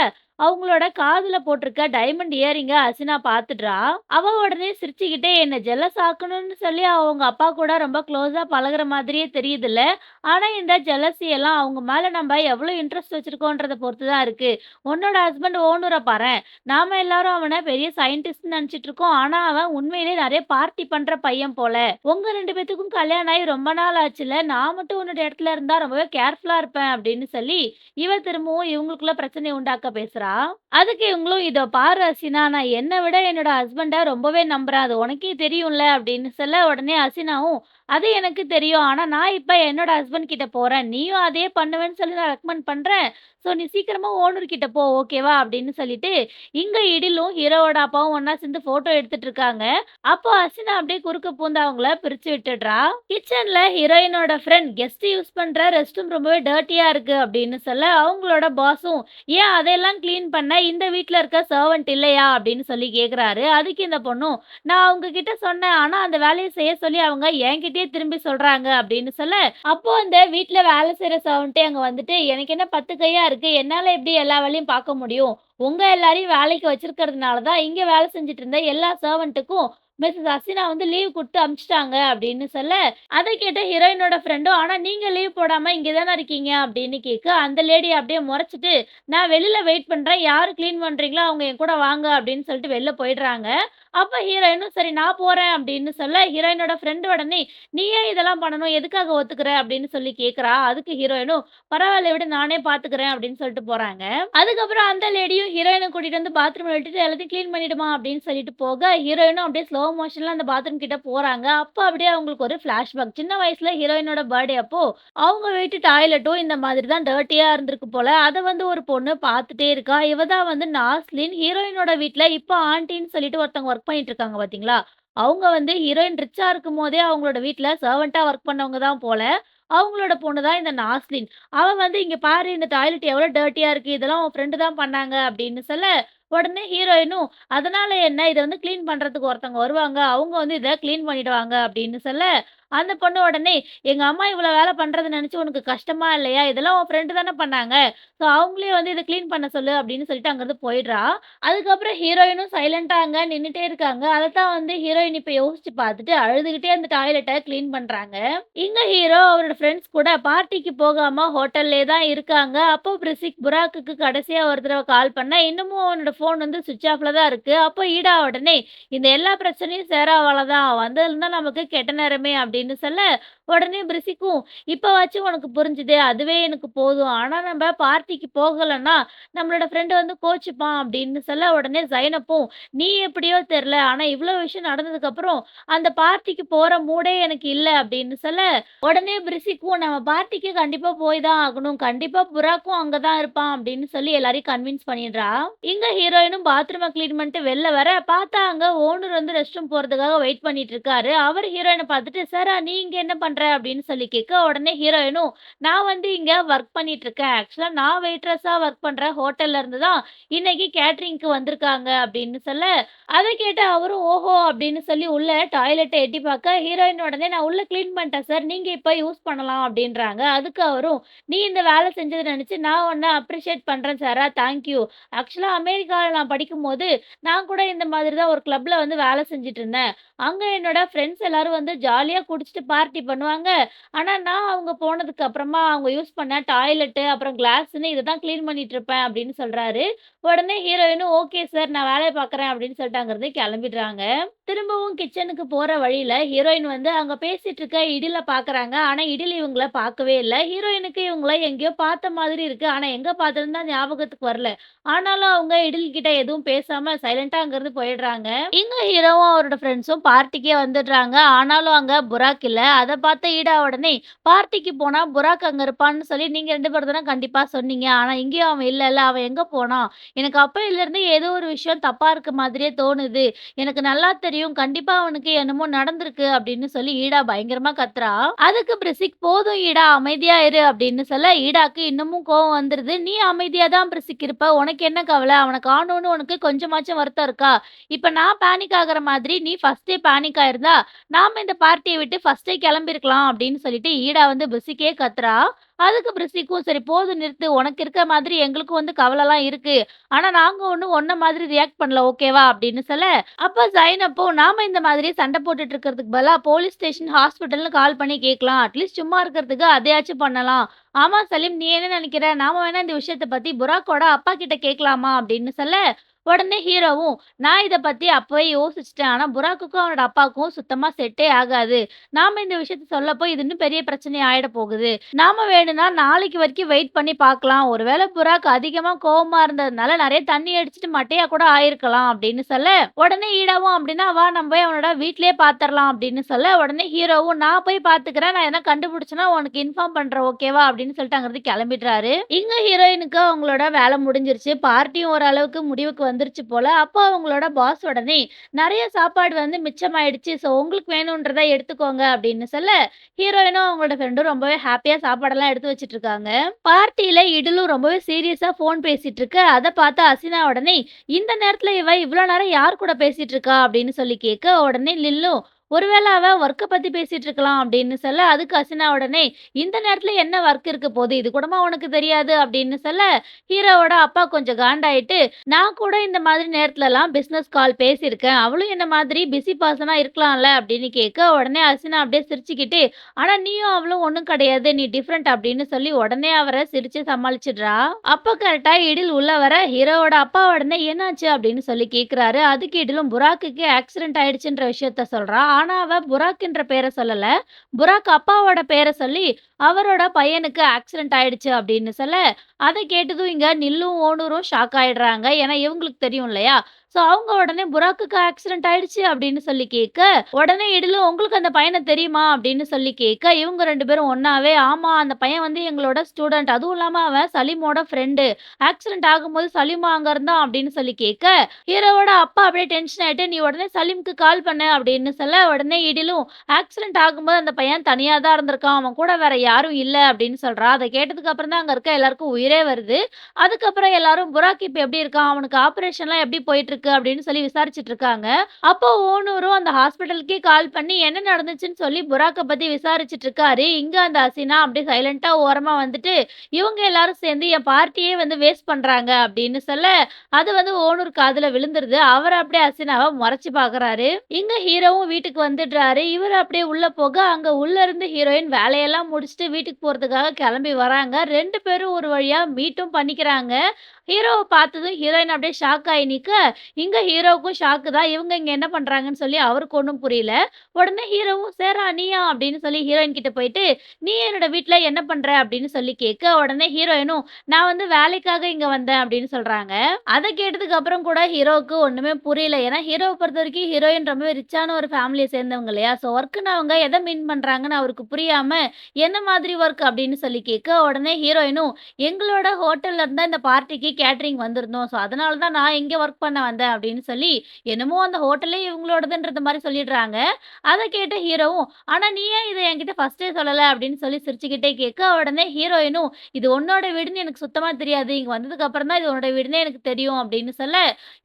அவங்களோட காதுல போட்டிருக்க டைமண்ட் இயரிங்க அசினா பாத்துட்டா அவ உடனே சிரிச்சுக்கிட்டே, "என்ன ஜெலஸ் ஆக்கணும்னு சொல்லி அவங்க அப்பா கூட ரொம்ப க்ளோஸா பழகுற மாதிரியே தெரியுதுல்ல. ஆனா இந்த ஜெலஸி எல்லாம் அவங்க மேல நம்ம எவ்வளவு இன்ட்ரெஸ்ட் வச்சிருக்கோன்றத பொறுத்து தான் இருக்கு. உன்னோட ஹஸ்பண்ட் ஓனரை பாரேன். நாம எல்லாரும் அவனை பெரிய சயின்டிஸ்ட் நினைச்சிட்டு இருக்கோம். ஆனா அவன் உண்மையிலேயே நிறைய பார்ட்டி பண்ற பையன் போல. உங்க ரெண்டு பேத்துக்கும் கல்யாணம் ஆகி ரொம்ப நாள் ஆச்சுல்ல. நான் மட்டும் உன்னோட இடத்துல இருந்தா ரொம்பவே கேர்ஃபுல்லா இருப்பேன்." அப்படின்னு சொல்லி, இவ திரும்பவும் இவங்களுக்குள்ள பிரச்சனை உண்டாக்க பேசுறா. அதுக்கு இவங்களும், இதை பாரு அசினா நான் என்னை விட என்னோட ஹஸ்பண்டை ரொம்பவே நம்புறேன். அது உனக்கே தெரியும்ல." அப்படின்னு சொல்ல, உடனே அசினாவும் "அது எனக்கு தெரியும். ஆனால் நான் இப்போ என்னோட ஹஸ்பண்ட் கிட்ட போகிறேன் நீயும் அதே பண்ணுவேன்னு சொல்லி நான் ரெக்கமெண்ட் பண்ணுறேன் ஸோ நீ சீக்கிரமாக ஓனர் கிட்ட போ. ஓகேவா?" அப்படின்னு சொல்லிட்டு, இங்கே இடிலும் ஹீரோவோட அப்பாவும் ஒன்றா சேர்ந்து ஃபோட்டோ எடுத்துட்டு இருக்காங்க. அப்போ அசினா அப்படியே குறுக்க பூந்து அவங்கள பிரித்து விட்டுடுறா. கிச்சனில் ஹீரோயினோட ஃப்ரெண்ட், "கெஸ்ட் யூஸ் பண்ணுற ரெஸ்ட் ரூம் ரொம்பவே டர்ட்டியாக இருக்குது அப்படின்னு சொல்ல, அவங்களோட பாஸும், "ஏன் அதையெல்லாம் க்ளீன் பண்ண இந்த வீட்டில் இருக்க சர்வெண்ட் இல்லையா?" அப்படின்னு சொல்லி கேட்குறாரு. அதுக்கு இந்த பொண்ணும், "நான் அவங்க கிட்ட சொன்னேன். ஆனால் அந்த வேலையை செய்ய சொல்லி அவங்க கிட்டே திரும்பி சொல்றாங்க." அப்படின்னு சொல்ல, அப்போ அந்த வீட்டுல வேலை செய்யற சர்வன்ட்டே அங்க வந்துட்டு, "எனக்கு என்ன 10 கையா இருக்கு. என்னால எப்படி எல்லா வேலையும் பார்க்க முடியும்? உங்க எல்லாரையும் வேலைக்கு வச்சிருக்கிறதுனால தான் இங்க வேலை செஞ்சுட்டு இருந்த எல்லா சர்வன்ட்டுக்கும் மிஸ்ஸஸ் அசினா வந்து லீவ் கொடுத்து அமிச்சிட்டாங்க அப்படின்னு சொல்ல, அதை கேட்ட ஹீரோயினோட ஃப்ரெண்டும், "ஆனா நீங்க லீவ் போடாம இங்க தானே இருக்கீங்க." அப்படின்னு கேட்க, அந்த லேடி அப்படியே முறைச்சிட்டு "நான் வெளியில் வெயிட் பண்றேன். யாரு கிளீன் பண்றீங்களோ அவங்க என் கூட வாங்க." அப்படின்னு சொல்லிட்டு வெளில போயிடுறாங்க. அப்ப ஹீரோயினும், "சரி நான் போறேன்." அப்படின்னு சொல்ல, ஹீரோயினோட ஃப்ரெண்டு உடனே, நீயே இதெல்லாம் பண்ணணும்? எதுக்காக ஒத்துக்கிற?" அப்படின்னு சொல்லி கேட்குறா அதுக்கு ஹீரோயினும், பரவாயில்ல விட நானே பார்த்துக்கிறேன்." அப்படின்னு சொல்லிட்டு போறாங்க. அதுக்கப்புறம் அந்த லேடியும் ஹீரோயினை கூட்டிட்டு வந்து பாத்ரூம் விட்டுட்டு, "எல்லாத்தையும் க்ளீன் பண்ணிடுமா." அப்படின்னு சொல்லிட்டு போக, ஹீரோயினும் அப்படியே ஸ்லோ மோஷன்ல அந்த பாத்ரூம் கிட்ட போறாங்க. அப்ப அப்படியே அவங்களுக்கு ஒரு ஃபிளாஷ்பேக். சின்ன வயசுல ஹீரோயினோட பர்த்டே அப்போ, அவங்க வீட்டு டாய்லெட்டும் இந்த மாதிரி தான் டர்ட்டியா இருந்திருக்கு போல. அதை வந்து ஒரு பொண்ணு பார்த்துட்டே இருக்கா. இவ தான் வந்து நாஸ்லின். ஹீரோயினோட வீட்டில் இப்போ ஆண்டின்னு சொல்லிட்டு ஒருத்தவங்க ஒர்க் பண்ணிட்டு இருக்காங்க பார்த்தீங்களா? அவங்க வந்து ஹீரோயின் ரிச்சா இருக்கும்போதே அவங்களோட வீட்டில் சர்வெண்ட்டாக ஒர்க் பண்ணவங்க தான் போல. அவங்களோட பொண்ணு தான் இந்த நாஸ்லின். அவன் வந்து, இங்கே பாரு இந்த டாய்லெட் எவ்வளோ டர்ட்டியாக இருக்குது இதெல்லாம் உன் ஃப்ரெண்டு தான் பண்ணாங்க." அப்படின்னு சொல்ல, உடனே ஹீரோயினும், "அதனால என்ன? இதை வந்து க்ளீன் பண்ணுறதுக்கு ஒருத்தவங்க வருவாங்க. அவங்க வந்து இதை க்ளீன் பண்ணிடுவாங்க." அப்படின்னு சொல்ல, அந்த பொண்ணு உடனே, எங்கள் அம்மா இவ்வளோ வேலை பண்ணுறது நினச்சி உனக்கு கஷ்டமா இல்லையா? இதெல்லாம் உன் ஃப்ரெண்டு தானே பண்ணாங்க. ஸோ அவங்களே வந்து இதை க்ளீன் பண்ண சொல்லு." அப்படின்னு சொல்லிட்டு அங்கேருந்து போயிடுறா. அதுக்கப்புறம் ஹீரோயினும் சைலண்டாக அங்கே நின்றுட்டே இருக்காங்க. தான் வந்து ஹீரோயின் இப்போ யோசிச்சு பார்த்துட்டு, அழுதுகிட்டே அந்த டாய்லெட்டை க்ளீன் பண்ணுறாங்க இங்கே ஹீரோ அவரோட ஃப்ரெண்ட்ஸ் கூட பார்ட்டிக்கு போகாமல் ஹோட்டல்லே தான் இருக்காங்க. அப்போ பிரிசிக் புராக்குக்கு கடைசியாக ஒரு தடவை கால் பண்ணால் இன்னமும் அவனோட ஃபோன் வந்து சுவிச் ஆஃப்ல தான் இருக்குது அப்போ ஈடா உடனே, "இந்த எல்லா பிரச்சனையும் சேராவால தான். வந்ததுலருந்து நமக்கு கெட்ட நேரமே." அப்படின்னு அப்படின்னு சொல்ல, உடனே பிரிசிக்கும், வச்சு உனக்கு புரிஞ்சுது. அதுவே எனக்கு போதும். ஆனா நம்ம பார்ட்டிக்கு போகலைன்னா நம்மளோட ஃப்ரெண்ட் வந்து கோச்சுப்பான் அப்படின்னு சொல்ல, உடனே ஜைனப்பும், "நீ எப்படியோ தெரில ஆனா இவ்வளோ விஷயம் நடந்ததுக்கப்புறம், அந்த பார்ட்டிக்கு போற மூடே எனக்கு இல்லை அப்படின்னு சொல்ல, உடனே பிரிசிக்கும், "நம்ம பார்ட்டிக்கு கண்டிப்பா போய் தான் ஆகணும். கண்டிப்பா புறாக்கும் அங்கே தான் இருப்பான்" அப்படின்னு சொல்லி எல்லாரையும் கன்வின்ஸ் பண்ணிடுறா. இங்க ஹீரோயினும் பாத்ரூமை கிளீன் பண்ணிட்டு வெளில வர, பார்த்தா அங்க ஓனர் வந்து ரெஸ்ட் ரூம் போறதுக்காக வெயிட் பண்ணிட்டு இருக்காரு. அவர் ஹீரோயினை பார்த்துட்டு, சார் சாரா நீங்க என்ன பண்ற?" அப்படின்னு சொல்லி கேட்க, உடனே ஹீரோயினும், "நான் வந்து இங்க ஒர்க் பண்ணிட்டு இருக்கேன். ஆக்சுவலா நான் வெயிட்ரஸா ஒர்க் பண்றேன். ஹோட்டல்ல இருந்து தான் இன்னைக்கு கேட்டரிங்க்கு வந்திருக்காங்க" அப்படின்னு சொல்ல, அத கேட்ட அவரும், "ஓஹோ!" அப்படின்னு சொல்லி உள்ள டாய்லெட்டை எட்டி பார்க்க, ஹீரோயின் உடனே, "நான் உள்ள கிளீன் பண்ணிட்டேன் சார். நீங்க இப்ப யூஸ் பண்ணலாம்" அப்படின்றாங்க. அதுக்கு அவரும், "நீ இந்த வேலை செஞ்சத நினைச்சு நான் உன்ன அப்ரிஷியேட் பண்றேன் சாரா. Thank you. ஆக்சுவலா அமெரிக்கால நான் படிக்கும்போது, நான் கூட இந்த மாதிரி தான் ஒரு கிளப்ல வந்து வேலை செஞ்சுட்டு இருந்தேன். அங்க என்னோட ஃப்ரெண்ட்ஸ் எல்லாரும் வந்து ஜாலியா குடிச்சிட்டு பார்ட்டி பண்ணுவாங்க. ஆனால் நான் அவங்க போனதுக்கு அப்புறமா அவங்க யூஸ் பண்ண டாய்லெட்டு, அப்புறம் கிளாஸ்ன்னு இதை தான் க்ளீன் பண்ணிட்டு இருப்பேன்" அப்படின்னு சொல்கிறாரு உடனே ஹீரோயினும், "ஓகே சார். நான் வேலையை பார்க்குறேன்" அப்படின்னு சொல்லிட்டு கிளம்பிடுறாங்க திரும்பவும் கிச்சனுக்கு போகிற வழியில் ஹீரோயின் வந்து அங்கே பேசிட்டு இருக்க இடில பார்க்குறாங்க. ஆனால் இடில் இவங்கள பார்க்கவே இல்லை ஹீரோயினுக்கு இவங்கள எங்கேயோ பார்த்த மாதிரி இருக்குது ஆனால் எங்கே பார்த்ததுன்னு தான் ஞாபகத்துக்கு வரல. ஆனாலும் அவங்க இடில் கிட்ட எதுவும் பேசாமல் சைலண்டாக அங்கேருந்து போயிடுறாங்க. இங்கே ஹீரோவும் அவரோட ஃப்ரெண்ட்ஸும் பார்ட்டிக்கே வந்துடுறாங்க. ஆனாலும் அங்க புராக் இல்ல. அதை பார்த்த ஈடா உடனே, "பார்ட்டிக்கு போனா புராக் அங்க இருப்பான்னு சொல்லி நீங்க 2 பேர் தானே கண்டிப்பா சொன்னீங்க. ஆனா இங்கேயும் அவன் இல்லல்ல. அவன் எங்க போனான்? எனக்கு அப்பையிலேருந்து ஏதோ ஒரு விஷயம் தப்பா இருக்க மாதிரியே தோணுது. எனக்கு நல்லா தெரியும். கண்டிப்பா அவனுக்கு என்னமோ நடந்திருக்கு" அப்படின்னு சொல்லி ஈடா பயங்கரமா கத்துறா. அதுக்கு பிரிசிக், "போதும் ஈடா அமைதியா இரு" அப்படின்னு சொல்ல, ஈடாக்கு இன்னமும் கோவம் வந்துருது. "நீ அமைதியா தான் பிரிசிக் இருப்ப. உனக்கு என்ன கவலை அவனை காணோம்னு உனக்கு கொஞ்சமாச்சும் வருத்தம் இருக்கா? இப்ப நான் பேனிக் ஆகுற மாதிரி நீ ஃபர்ஸ்டே பேனிக் ஆயிருந்தா, நாம இந்த பார்ட்டியை விட்டு ஃபஸ்ட்டே கிளம்பிருக்கலாம் அப்படின்னு சொல்லிட்டு ஈடா வந்து பிரிசிக்கே கத்துறா. அதுக்கு பிரிசிக்கும், "சரி போதும் நிறுத்து. உனக்கு இருக்க மாதிரி எங்களுக்கும் வந்து கவலைலாம் இருக்கு. ஆனா நாங்க ஒன்றும் ஒன்ன மாதிரி ரியாக்ட் பண்ணல. ஓகேவா?" அப்படின்னு சொல்ல, அப்ப ஜைனப்போ "நாம இந்த மாதிரி சண்டை போட்டுட்டு இருக்கிறதுக்கு பதிலா போலீஸ் ஸ்டேஷன், ஹாஸ்பிட்டல்னு கால் பண்ணி கேட்கலாம். அட்லீஸ்ட் சும்மா இருக்கிறதுக்கு அதையாச்சும் பண்ணலாம். ஆமா சலீம் நீ என்ன நினைக்கிற நாம வேணா இந்த விஷயத்த பத்தி புராக்கோட அப்பா கிட்ட கேட்கலாமா?" அப்படின்னு சொல்ல, உடனே ஹீரோவும், "நான் இதை பற்றி அப்பவே யோசிச்சுட்டேன். ஆனால் புராக்குக்கும் அவனோட அப்பாவுக்கும் சுத்தமாக செட்டே ஆகாது. நாம் இந்த விஷயத்த சொல்ல போய் இது இன்னும் பெரிய பிரச்சனை ஆகிட போகுது. நாம் வேணும்னா நாளைக்கு வரைக்கும் வெயிட் பண்ணி பார்க்கலாம். ஒருவேளை புறாக்கு அதிகமாக கோபமாக இருந்ததுனால நிறைய தண்ணி அடிச்சுட்டு மட்டையாக கூட ஆயிருக்கலாம்" அப்படின்னு சொல்ல, உடனே ஈடாவும், "அப்படின்னா வா நம்ம போய் அவனோட வீட்டிலே பார்த்துடலாம் அப்படின்னு சொல்ல, உடனே ஹீரோவும், "நான் போய் பார்த்துக்கிறேன். நான் எதனா கண்டுபிடிச்சேன்னா உனக்கு இன்ஃபார்ம் பண்ணுறேன் ஓகேவா?" அப்படின்னு சொல்லிட்டு அங்கருந்து கிளம்பிடுறாரு இங்கே ஹீரோயினுக்கு அவங்களோட வேலை முடிஞ்சிருச்சு. பார்ட்டியும் ஓரளவுக்கு முடிவுக்கு வந்துருச்சு போல. அப்போ அவங்களோட பாஸ் உடனே, நிறைய சாப்பாடு வந்து மிச்சமாயிடுச்சு. ஸோ உங்களுக்கு வேணுன்றதை எடுத்துக்கோங்க" அப்படின்னு சொல்ல, ஹீரோயினும் அவங்களோட ஃப்ரெண்டும் ரொம்பவே ஹாப்பியாக சாப்பாடெல்லாம் எடுத்து வச்சுட்டு இருக்காங்க. பார்ட்டியில் இடிலும் ரொம்பவே சீரியஸாக ஃபோன் பேசிட்டு இருக்கு அதை பார்த்து அசினா உடனே, "இந்த நேரத்தில் இவ இவ்வளோ நேரம் யார் கூட பேசிட்டு இருக்கா?" அப்படின்னு சொல்லி கேட்க, உடனே லில்லும், ஒருவேளை அவள் ஒர்க்கை பற்றி பேசிகிட்டு இருக்கலாம்" அப்படின்னு சொல்ல, அதுக்கு அசினா உடனே, "இந்த நேரத்தில் என்ன ஒர்க் இருக்க போது? இது கூடமா உனக்கு தெரியாது?" அப்படின்னு சொல்ல, ஹீரோவோட அப்பா கொஞ்சம் காண்டாயிட்டு, "நான் கூட இந்த மாதிரி நேரத்துலலாம் பிஸ்னஸ் கால் பேசியிருக்கேன். அவளும் என்ன மாதிரி பிஸி பர்சனாக இருக்கலாம்ல" அப்படின்னு கேட்க, உடனே அசினா அப்படியே சிரிச்சுக்கிட்டு, ஆனால் நீயும் அவளும் ஒன்றும் கிடையாது. நீ டிஃப்ரெண்ட் அப்படின்னு சொல்லி உடனே அவரை சிரித்து சமாளிச்சிடுறா. அப்போ கரெக்டாக இடில் உள்ள வர, ஹீரோவோட அப்பா உடனே, "என்னாச்சு?" அப்படின்னு சொல்லி கேட்குறாரு. அதுக்கு இடிலும் புராக்குக்கு ஆக்சிடென்ட் ஆயிடுச்சுன்ற விஷயத்த சொல்கிறான் ஆனா அவ புராக்ன்ற பேரை சொல்லல. புராக் அப்பாவோட பேரை சொல்லி, அவரோட பையனுக்கு ஆக்சிடென்ட் ஆயிடுச்சு அப்படின்னு சொல்ல, அதை கேட்டதும் இங்க நில்லும், ஓனரும் ஷாக் ஆயிடுறாங்க. ஏன்னா இவங்களுக்கு தெரியும் இல்லையா? ஸோ அவங்க உடனே புராக்குக்கு ஆக்சிடென்ட் ஆயிடுச்சு அப்படின்னு சொல்லி கேட்க, உடனே இடிலும், "உங்களுக்கு அந்த பையனை தெரியுமா?" அப்படின்னு சொல்லி கேட்க, இவங்க ரெண்டு பேரும் ஒன்னாவே "ஆமா அந்த பையன் வந்து எங்களோட ஸ்டூடெண்ட் அதுவும் இல்லாம அவன் சலீமோட ஃப்ரெண்டு. ஆக்சிடென்ட் ஆகும்போது சலீமா அங்க இருந்தான்" அப்படின்னு சொல்லி கேட்க, ஹீரோவோட அப்பா அப்படியே டென்ஷன் ஆயிட்டு, "நீ உடனே சலீமுக்கு கால் பண்ண அப்படின்னு சொல்ல, உடனே இடிலும், "ஆக்சிடென்ட் ஆகும்போது அந்த பையன் தனியா தான் இருந்திருக்கான். அவன் கூட வேற யாரும் இல்லை அப்படின்னு சொல்றா. அதை கேட்டதுக்கு அப்புறம் தான் அங்க இருக்க எல்லாருக்கும் உயிரே வருது. அதுக்கப்புறம் எல்லாரும், "புராக் இப்ப எப்படி இருக்கான்? அவனுக்கு ஆபரேஷன்லாம் எப்படி போயிட்டுருக்கு?" அப்படின்னு சொல்லி விசாரிச்சுட்டு இருக்காங்க. அப்போ ஓனரும் அந்த ஹாஸ்பிட்டலுக்கே கால் பண்ணி என்ன நடந்துச்சுன்னு சொல்லி புராக்க பத்தி விசாரிச்சுட்டு இருக்காரு. இங்க அந்த அசினா அப்படியே சைலண்டா ஓரமா வந்துட்டு, "இவங்க எல்லாரும் சேர்ந்து என் பார்ட்டியே வந்து வேஸ்ட் பண்றாங்க" அப்படின்னு சொல்ல, அது வந்து ஓனூர் காதுல விழுந்துருது. அவர் அப்படியே அசினாவை முறைச்சு பாக்குறாரு இங்க ஹீரோவும் வீட்டுக்கு வந்துடுறாரு. இவர் அப்படியே உள்ள போக, அங்க உள்ள இருந்து ஹீரோயின் வேலையெல்லாம் முடிச்சுட்டு வீட்டுக்கு போறதுக்காக கிளம்பி வராங்க. ரெண்டு பேரும் ஒரு வழியா மீட்டும் பண்ணிக்கிறாங்க. ஹீரோவை பார்த்ததும் ஹீரோயின் அப்படியே ஷாக் ஆகி நிற்க இங்கே ஹீரோவுக்கும் ஷாக்கு தான். இவங்க இங்கே என்ன பண்ணுறாங்கன்னு சொல்லி அவருக்கு ஒன்றும் புரியல. உடனே ஹீரோவும் "சேரா நீயா?" அப்படின்னு சொல்லி ஹீரோயின் கிட்ட போயிட்டு, "நீ என்னோட வீட்டில் என்ன பண்ணுற அப்படின்னு சொல்லி கேட்க, உடனே ஹீரோயினும் "நான் வந்து வேலைக்காக இங்கே வந்தேன்" அப்படின்னு சொல்கிறாங்க அதை கேட்டதுக்கு அப்புறம் கூட ஹீரோவுக்கு ஒன்றுமே புரியல. ஏன்னா ஹீரோ பொறுத்த வரைக்கும் ஹீரோயின் ரொம்பவே ரிச்சான ஒரு ஃபேமிலியை சேர்ந்தவங்க இல்லையா? ஸோ ஒர்க்குன்னு அவங்க எதை மீன் பண்ணுறாங்கன்னு அவருக்கு புரியாமல் "என்ன மாதிரி ஒர்க்?" அப்படின்னு சொல்லி கேட்க, உடனே ஹீரோயினும் "எங்களோட ஹோட்டல்ல இருந்தால் இந்த பார்ட்டிக்கு கேட்டரிங் வந்திருந்தோம். ஸோ அதனால தான் நான் இங்கே ஒர்க் பண்ண வந்தேன்" அப்படின்னு சொல்லி, என்னமோ அந்த ஹோட்டலே இவங்களோடதுன்றது மாதிரி சொல்லிடுறாங்க. அதை கேட்ட ஹீரோவும், "ஆனா நீ ஏன் இதை என்கிட்ட ஃபர்ஸ்டே சொல்லல?" அப்படின்னு சொல்லி சிரிச்சுக்கிட்டே கேட்க, உடனே ஹீரோயினும், "இது உன்னோட வீடுன்னு எனக்கு சுத்தமா தெரியாது. இங்க வந்ததுக்கு அப்புறம் தான் இது உன்னோட வீடுன்னே எனக்கு தெரியும்" அப்படின்னு சொல்ல,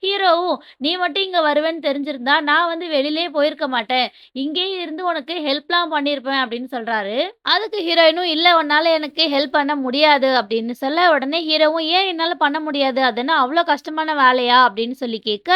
ஹீரோவும், "நீ மட்டும் இங்க வருவேன்னு தெரிஞ்சிருந்தா, நான் வந்து வெளியிலே போயிருக்க மாட்டேன். இங்கேயே இருந்து உனக்கு ஹெல்ப்லாம் பண்ணியிருப்பேன்" அப்படின்னு சொல்றாரு. அதுக்கு ஹீரோயினும், "இல்ல உன்னால எனக்கு ஹெல்ப் பண்ண முடியாது" அப்படின்னு சொல்ல, உடனே ஹீரோவும், "ஏன் என்னால பண்ண முடியாது? அது என்ன அவ்ளோ கஷ்டமான வேலையா?" அப்படின்னு சொல்லி கேட்க,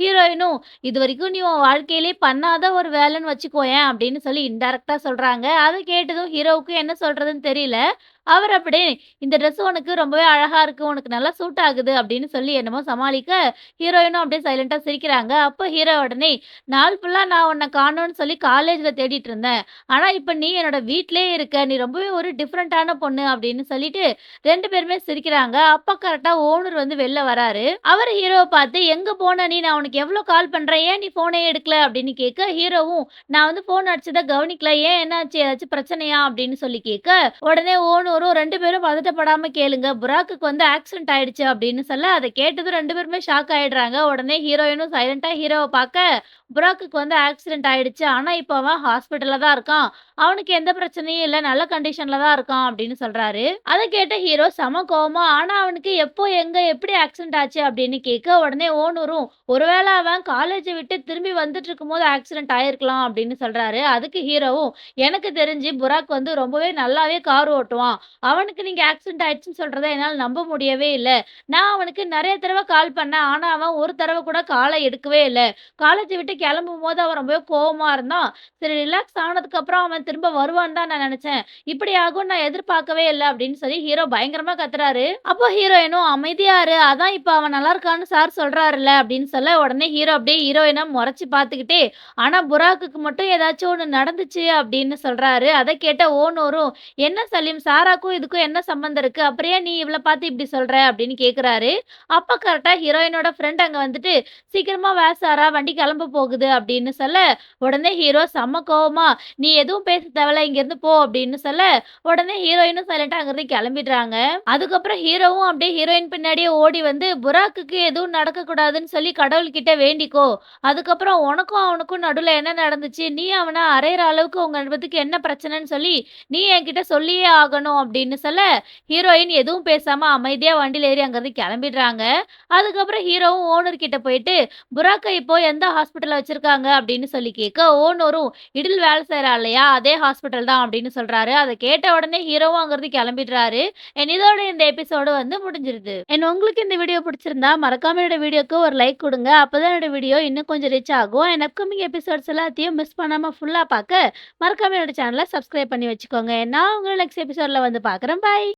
ஹீரோயினும், இது வரைக்கும் நீ உன் வாழ்க்கையிலே பண்ணாத ஒரு வேலைன்னு வச்சுக்கோயேன்" அப்படின்னு சொல்லி இன்டெரக்டாக சொல்கிறாங்க அதை கேட்டதும் ஹீரோவுக்கு என்ன சொல்றதுன்னு தெரியல. அவர் அப்படியே, "இந்த ட்ரெஸ் உனக்கு ரொம்பவே அழகா இருக்கு. உனக்கு நல்லா சூட் ஆகுது" அப்படின்னு சொல்லி என்னமோ சமாளிக்க, ஹீரோயினும் அப்படியே சைலண்ட்டாக சிரிக்கிறாங்க. அப்போ ஹீரோ உடனே, "நாள் ஃபுல்லா நான் உன்னை காணோம்னு சொல்லி காலேஜ்ல தேடிட்டு இருந்தேன். ஆனா இப்போ நீ என்னோட வீட்லயே இருக்க. நீ ரொம்பவே ஒரு டிஃப்ரெண்ட்டான பொண்ணு" அப்படின்னு சொல்லிட்டு ரெண்டு பேருமே சிரிக்கிறாங்க. அப்போ கரெக்டாக ஓனர் வந்து வெளில வராரு. அவர் ஹீரோவை பார்த்து, "எங்க போன நீ? நான் உனக்கு எவ்வளோ கால் பண்றேன். ஏன் நீ ஃபோனே எடுக்கல?" அப்படின்னு கேட்க, ஹீரோவும், "நான் வந்து ஃபோன் அடிச்சதை கவனிக்கல. ஏன் என்னாச்சு? ஏதாச்சும் பிரச்சனையா?" அப்படின்னு சொல்லி கேட்க, உடனே ஓனரும், "2 பேரும் பதட்டப்படாம கேளுங்க. புராக்குக்கு வந்து ஆக்சிடென்ட் ஆயிடுச்சு" அப்படின்னு சொல்ல, அதை கேட்டதும் ரெண்டு பேருமே ஷாக் ஆயிடுறாங்க. உடனே ஹீரோயினும் சைலன்ட்டா ஹீரோவை பார்க்க, "புராக்குக்கு வந்து ஆக்சிடென்ட் ஆயிடுச்சு. ஆனா இப்போ அவன் ஹாஸ்பிட்டல்ல தான் இருக்கான். அவனுக்கு எந்த பிரச்சனையும் இல்லை நல்ல கண்டிஷன்ல தான் இருக்கான்" அப்படின்னு சொல்றாரு. அதை கேட்ட ஹீரோ சம கோவமா, "ஆனா அவனுக்கு எப்போ, எங்க, எப்படி ஆக்சிடென்ட் ஆச்சு?" அப்படின்னு கேட்க, உடனே ஓனரும், ஒருவேளை அவன் காலேஜை விட்டு திரும்பி வந்துட்டுருக்கும்போது ஆக்சிடென்ட் ஆயிருக்கலாம்" அப்படின்னு சொல்றாரு. அதுக்கு ஹீரோவும், "எனக்கு தெரிஞ்சு புராக் வந்து ரொம்பவே நல்லாவே கார் ஓட்டுவான். அவனுக்கு நீங்க ஆக்சிடென்ட் ஆயிடுச்சுன்னு சொல்கிறத என்னால் நம்ப முடியவே இல்லை நான் அவனுக்கு நிறைய தடவை கால் பண்ணேன். ஆனா அவன் ஒரு தடவை கூட காலை எடுக்கவே இல்லை காலேஜை விட்டு கிளம்பும் போது அவன் ரொம்பவே கோவமா இருந்தான். சரி ரிலாக்ஸ் ஆனதுக்கு அப்புறம் அவன் திரும்ப வருவான்னு தான் நான் நினச்சேன் இப்படி ஆகும் நான் எதிர்பார்க்கவே இல்லை அப்படின்னு சொல்லி ஹீரோ பயங்கரமா கத்துறாரு. அப்போ ஹீரோயினும், அமைதியாரு அதான் இப்போ அவன் நல்லா இருக்கான்னு சார் சொல்றாருல்ல" அப்படின்னு சொல்ல, உடனே ஹீரோ அப்படியே ஹீரோயினை முறைச்சி பார்த்துக்கிட்டே, "ஆனா புராக்குக்கு மட்டும் ஏதாச்சும் ஒன்று நடந்துச்சு" அப்படின்னு சொல்றாரு. அதை கேட்ட ஓனோரும் "என்ன சலீம் சாராக்கும் இதுக்கும் என்ன சம்மந்தம் இருக்கு? அப்புறம் நீ இவ்வளவு பார்த்து இப்படி சொல்ற?" அப்படின்னு கேட்குறாரு. அப்ப கரெக்டா ஹீரோயினோட ஃப்ரெண்ட் அங்க வந்துட்டு, "சீக்கிரமா வேசாரா வண்டி கிளம்ப போகுது" அப்படின்னு சொல்ல, உடனே ஹீரோ செம்ம கோவமா, "நீ எதுவும் பேச தேவையில்ல. இங்கேருந்து போ" அப்படின்னு சொல்ல, உடனே ஹீரோயினும் சைலன்ட்டா அங்கிருந்து கிளம்பிடுறாங்க அதுக்கப்புறம் ஹீரோவும் அப்படியே ஹீரோயின் பின்னாடியே ஓடி வந்து, "புராக்குக்கு எதுவும் நடக்கக்கூடாதுன்னு சொல்லி கடவுள்கிட்ட வேண்டிக்கோ. அதுக்கப்புறம் உனக்கும் அவனுக்கும் நடுவுல என்ன நடந்துச்சு? நீ அவனை அறையிற அளவுக்கு உங்க நண்பத்துக்கு என்ன பிரச்சனைன்னு சொல்லி, நீ என்கிட்ட சொல்லியே ஆகணும்" அப்படின்னு சொல்ல, ஹீரோயின் எதுவும் பேசாம அமைதியா வண்டியில ஏறி அங்கருந்து கிளம்பிடுறாங்க அதுக்கப்புறம் ஹீரோவும் ஓனர் கிட்ட போயிட்டு, "புராக்க இப்போ எந்த ஹாஸ்பிட்டல்ல வச்சிருக்காங்க?" அப்படின்னு சொல்லி கேட்க, ஓனரும், "இடில் வேலை செய்றா இல்லையா? அதே ஹாஸ்பிட்டல் தான்" அப்படின்னு சொல்றாரு. அதை கேட்ட உடனே ஹீரோவும் அங்கருந்து கிளம்பிடுறாரு அண்ட் இதோட இந்த எபிசோடு வந்து முடிஞ்சிருது. அண்ட் உங்களுக்கு இந்த வீடியோ பிடிச்சிருந்தா, மறக்காம என்னோட வீடியோக்கு ஒரு லைக் கொடுங்க அப்பதான் என்னோட வீடியோ இன்னும் கொஞ்சம் ரீச் ஆகும். அண்ட் அப்கமிங் எபிசோட்ஸ் எல்லாத்தையும் மிஸ் பண்ணாம ஃபுல்லா பார்க்க, மறக்காம என்னோட சேனலை சப்ஸ்கிரைப் பண்ணி வச்சுக்கோங்க. நான் உங்களை நெக்ஸ்ட் எபிசோட்ல வந்து பார்க்குறேன். பாய்.